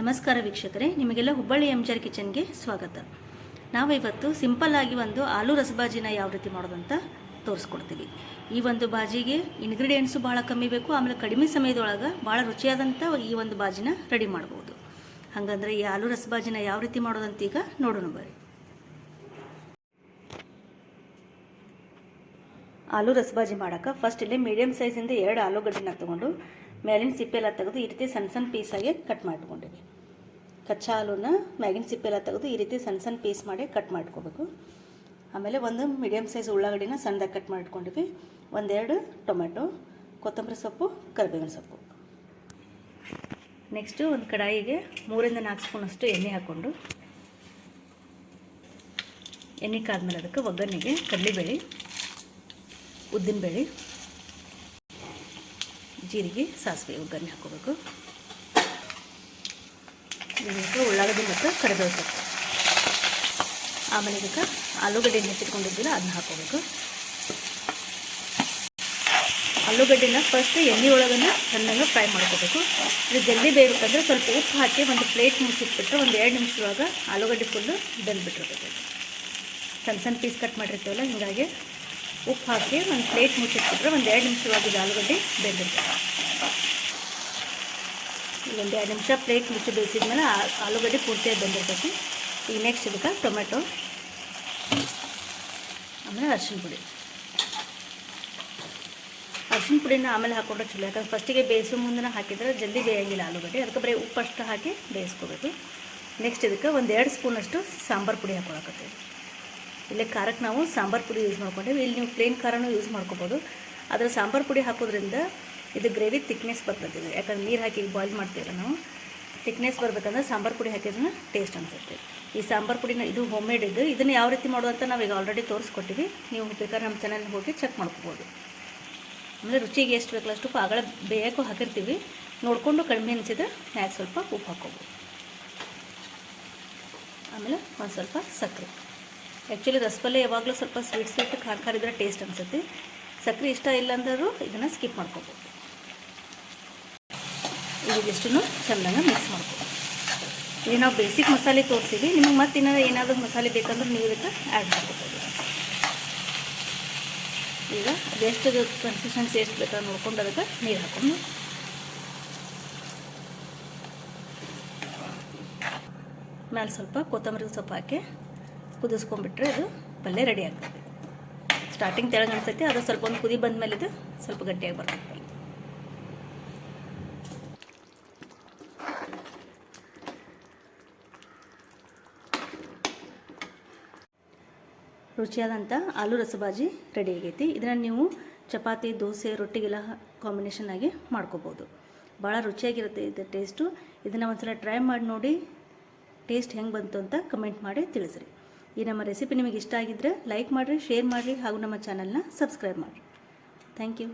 ನಮಸ್ಕಾರ ವೀಕ್ಷಕರೇ, ನಿಮಗೆಲ್ಲ ಹುಬ್ಬಳ್ಳಿ ಎಂಜರ್ ಕಿಚನ್ಗೆ ಸ್ವಾಗತ. ನಾವಿವತ್ತು ಸಿಂಪಲ್ ಆಗಿ ಒಂದು ಆಲೂ ರಸಬಾಜಿನ ಯಾವ ರೀತಿ ಮಾಡೋದಂತ ತೋರಿಸ್ಕೊಡ್ತೀವಿ. ಈ ಒಂದು ಬಾಜಿಗೆ ಇಂಗ್ರೀಡಿಯೆಂಟ್ಸು ಭಾಳ ಕಮ್ಮಿ ಬೇಕು, ಆಮೇಲೆ ಕಡಿಮೆ ಸಮಯದೊಳಗೆ ಭಾಳ ರುಚಿಯಾದಂಥ ಈ ಒಂದು ಬಾಜಿನ ರೆಡಿ ಮಾಡ್ಬೋದು. ಹಾಗಂದ್ರೆ ಈ ಆಲೂ ರಸಬಾಜಿನ ಯಾವ ರೀತಿ ಮಾಡೋದಂತ ಈಗ ನೋಡೋಣ ಬರ್ರಿ. ಆಲೂ ರಸಬಾಜಿ ಮಾಡೋಕೆ ಫಸ್ಟ್ ಇಲ್ಲಿ ಮೀಡಿಯಮ್ ಸೈಜಿಂದ ಎರಡು ಆಲೂಗಡ್ಡೆನ ತೊಗೊಂಡು ಮೇಲಿನ ಸಿಪ್ಪೆಲ್ಲ ತೆಗೆದು ಈ ರೀತಿ ಸಣ್ಣ ಸಣ್ಣ ಪೀಸಾಗಿ ಕಟ್ ಮಾಡ್ಕೊಂಡಿವಿ. ಕಚ್ಚಾ ಆಲೂನ ಮ್ಯಾಗಿನ ಸಿಪ್ಪೆಲ್ಲ ತೆಗೆದು ಈ ರೀತಿ ಸಣ್ಣ ಸಣ್ಣ ಪೀಸ್ ಮಾಡಿ ಕಟ್ ಮಾಡ್ಕೋಬೇಕು. ಆಮೇಲೆ ಒಂದು ಮೀಡಿಯಮ್ ಸೈಜ್ ಉಳ್ಳಾಗಡ್ಡಿನ ಸಣ್ಣದಾಗಿ ಕಟ್ ಮಾಡ್ಕೊಂಡಿವಿ. ಒಂದೆರಡು ಟೊಮೆಟೊ ಕೊತ್ತಂಬರಿ ಸೊಪ್ಪು, ಕರಿಬೇವಿನ ಸೊಪ್ಪು. ನೆಕ್ಸ್ಟು ಒಂದು ಕಡಾಯಿಗೆ ಮೂರಿಂದ ನಾಲ್ಕು ಸ್ಪೂನಷ್ಟು ಎಣ್ಣೆ ಹಾಕ್ಕೊಂಡು. ಎಣ್ಣೆ ಕಾದ್ಮೇಲೆ ಅದಕ್ಕೆ ಒಗ್ಗರಣೆಗೆ ಕಡಲೆಬೇಳೆ, ಉದ್ದಿನಬೇಳೆ ಜೀರಿಗೆ ಸಾಸಿವೆ ಒಗ್ಗರಣೆ ಹಾಕೋಬೇಕು ಇದಕ್ಕೆ ಉಳ್ಳಾಗಡ್ಡಿ ಮತ್ತು ಕರಿಬೇವು ಸೊಪ್ಪು. ಆಮೇಲೆ ಇದಕ್ಕೆ ಆಲೂಗಡ್ಡೆ ನೆಚ್ಚಿಟ್ಕೊಂಡಿದ್ದಿಲ್ಲ ಅದನ್ನ ಹಾಕೋಬೇಕು ಆಲೂಗಡ್ಡೆನ ಫಸ್ಟ್ ಎಣ್ಣೆ ಒಳಗನ್ನ ಚೆನ್ನಾಗಿ ಫ್ರೈ ಮಾಡ್ಕೋಬೇಕು. ಇದು ಜಲ್ದಿ ಬೇಯಬೇಕಂದ್ರೆ ಸ್ವಲ್ಪ ಉಪ್ಪು ಹಾಕಿ ಒಂದು ಪ್ಲೇಟ್ ಮುಚ್ಚಿಟ್ಬಿಟ್ರೆ ಒಂದು ಎರಡು ನಿಮಿಷದೊಳಗೆ ಆಲೂಗಡ್ಡೆ ಫುಲ್ಲು ಬೆಂದ್ಬಿಟ್ಟಿರ್ತದೆ ಸಣ್ಣ ಸಣ್ಣ ಪೀಸ್ ಕಟ್ ಮಾಡಿರ್ತೀವಲ್ಲ, ಹೀಗಾಗಿ ಉಪ್ಪು ಹಾಕಿ ಒಂದು ಪ್ಲೇಟ್ ಮುಚ್ಚಿಟ್ಬಿಟ್ರೆ ಒಂದು ಎರಡು ನಿಮಿಷದೊಳಗೆ ಇದು ಆಲೂಗಡ್ಡೆ ಬೆಂದಿರುತ್ತೆ. ಒಂದು ಎರಡು ನಿಮಿಷ ಪ್ಲೇಟ್ ಮುಚ್ಚಿ ಬೇಯಿಸಿದ್ಮೇಲೆ ಆಲೂಗಡ್ಡೆ ಪೂರ್ತಿಯಾಗಿ ಬೆಂದಿರ್ತೈತಿ. ಈ ನೆಕ್ಸ್ಟ್ ಇದಕ್ಕೆ ಟೊಮೆಟೊ, ಆಮೇಲೆ ಅರ್ಶಿಣ ಪುಡಿ. ಅರ್ಶಿಣ ಪುಡಿನ ಆಮೇಲೆ ಹಾಕೊಂಡ್ರೆ ಚಲೋ, ಯಾಕಂದ್ರೆ ಫಸ್ಟಿಗೆ ಬೇಯಿಸೋ ಮುಂದೆ ಹಾಕಿದ್ರೆ ಜಲ್ದಿ ಬೇಯಂಗಿಲ್ಲ ಆಲೂಗಡ್ಡೆ. ಅದಕ್ಕೆ ಬರೀ ಉಪ್ಪು ಅಷ್ಟು ಹಾಕಿ ಬೇಯಿಸ್ಕೋಬೇಕು. ನೆಕ್ಸ್ಟ್ ಇದಕ್ಕೆ ಒಂದು ಎರಡು ಸ್ಪೂನಷ್ಟು ಸಾಂಬಾರು ಪುಡಿ ಹಾಕೊಳಕತ್ತೀವಿ ಇಲ್ಲಿ ಖಾರಕ್ಕೆ ನಾವು ಸಾಂಬಾರು ಪುಡಿ ಯೂಸ್ ಮಾಡ್ಕೊಂಡೇವೆ. ಇಲ್ಲಿ ನೀವು ಪ್ಲೇನ್ ಖಾರನೂ ಯೂಸ್ ಮಾಡ್ಕೋಬೋದು. ಆದರೆ ಸಾಂಬಾರು ಪುಡಿ ಹಾಕೋದ್ರಿಂದ ಇದು ಗ್ರೇವಿ ತಿಕ್ನೆಸ್ ಬರ್ತದೆ ಯಾಕಂದ್ರೆ ನೀರು ಹಾಕಿ ಬಾಯ್ಲ್ ಮಾಡ್ತೀವಲ್ಲ ನಾವು ತಿಕ್ನೆಸ್ ಬರಬೇಕಂದ್ರೆ ಸಾಂಬಾರು ಪುಡಿ ಹಾಕಿದ್ರೆ ಟೇಸ್ಟ್ ಅನಿಸುತ್ತೆ. ಈ ಸಾಂಬಾರು ಪುಡಿನ ಇದು ಹೋಮ್ ಮೇಡ್ ಇದು. ಇದನ್ನು ಯಾವ ರೀತಿ ಮಾಡೋದು ಅಂತ ನಾವೀಗ ಆಲ್ರೆಡಿ ತೋರಿಸ್ಕೊಟ್ಟಿವಿ. ನೀವು ಬೇಕಾದ್ರೆ ನಮ್ಮ ಚಾನಲ್ಗೆ ಹೋಗಿ ಚೆಕ್ ಮಾಡ್ಕೋಬೋದು. ಆಮೇಲೆ ರುಚಿಗೆ ಎಷ್ಟು ಬೇಕಲ್ಲ ಅಷ್ಟು ಆಗಳ ಬೇಯಕ್ಕೂ ಹಾಕಿರ್ತೀವಿ. ನೋಡಿಕೊಂಡು ಕಡಿಮೆ ಅನಿಸಿದ್ರೆ ಮ್ಯಾಗ ಸ್ವಲ್ಪ ಉಪ್ಪು ಹಾಕೋಬೋದು ಆಮೇಲೆ ಒಂದು ಸ್ವಲ್ಪ ಸಕ್ಕರೆ. ಆ್ಯಕ್ಚುಲಿ ರಸಬಲ್ಲೆ ಯಾವಾಗಲೂ ಸ್ವಲ್ಪ ಸ್ವೀಟ್ ಸ್ವೀಟ್ ಖಾರ ಖಾರ ಇದ್ರೆ ಟೇಸ್ಟ್ ಅನಿಸುತ್ತೆ. ಸಕ್ಕರೆ ಇಷ್ಟ ಇಲ್ಲ ಅಂದರೂ ಇದನ್ನು ಸ್ಕಿಪ್ ಮಾಡ್ಕೋಬೋದು ಇದಿಷ್ಟು ಚೆಂದಂಗೆ ಮಿಕ್ಸ್ ಮಾಡ್ಕೋಬೋದು ಇಲ್ಲಿ ನಾವು ಬೇಸಿಕ್ ಮಸಾಲೆ ತೋರಿಸಿದ್ವಿ. ನಿಮಗೆ ಮತ್ತೆ ಏನಾದ್ರು ಏನಾದರೂ ಮಸಾಲೆ ಬೇಕಂದ್ರೆ ನೀವು ಇದಕ್ಕೆ ಆ್ಯಡ್ ಮಾಡ್ಕೋಬೋದು. ಈಗ ಅದೆಷ್ಟು ಕನ್ಸಿಸ್ಟೆನ್ಸಿ ಎಷ್ಟು ಬೇಕಾದ್ರೆ ನೋಡ್ಕೊಂಡು ಅದಕ್ಕೆ ನೀರು ಹಾಕೊಂಡು ಮ್ಯಾಲೆ ಸ್ವಲ್ಪ ಕೊತ್ತಂಬರಿ ಸೊಪ್ಪು ಹಾಕಿ. ಕುದಿಸ್ಕೊಂಡ್ಬಿಟ್ರೆ ಅದು ಪಲ್ಯ ರೆಡಿ ಆಗ್ತದೆ. ಸ್ಟಾರ್ಟಿಂಗ್ ತೆಳಗೆ ಅನ್ಸೈತಿ ಅದು ಸ್ವಲ್ಪ ಒಂದು ಕುದಿ ಬಂದ ಮೇಲೆ ಇದು ಸ್ವಲ್ಪ ಗಟ್ಟಿಯಾಗಿ ಬರ್ತದೆ ರುಚಿಯಾದಂಥ ಆಲೂ ರಸಬಾಜಿ ರೆಡಿ ಆಗೈತಿ. ಇದನ್ನು ನೀವು ಚಪಾತಿ, ದೋಸೆ, ರೊಟ್ಟಿಗೆಲ್ಲ ಕಾಂಬಿನೇಷನ್ ಆಗಿ ಮಾಡ್ಕೋಬೋದು. ಭಾಳ ರುಚಿಯಾಗಿರುತ್ತೆ ಇದು ಟೇಸ್ಟು ಇದನ್ನು ಒಂದ್ಸಲ ಟ್ರೈ ಮಾಡಿ ನೋಡಿ ಟೇಸ್ಟ್ ಹೆಂಗೆ ಬಂತು ಅಂತ ಕಮೆಂಟ್ ಮಾಡಿ ತಿಳಿಸ್ರಿ. ಈ ನಮ್ಮ ರೆಸಿಪಿ ನಿಮಗೆ ಇಷ್ಟ ಆಗಿದ್ದರೆ ಲೈಕ್ ಮಾಡಿರಿ ಶೇರ್ ಮಾಡಿರಿ ಹಾಗೂ ನಮ್ಮ ಚಾನಲ್ನ ಸಬ್ಸ್ಕ್ರೈಬ್ ಮಾಡಿರಿ. Thank you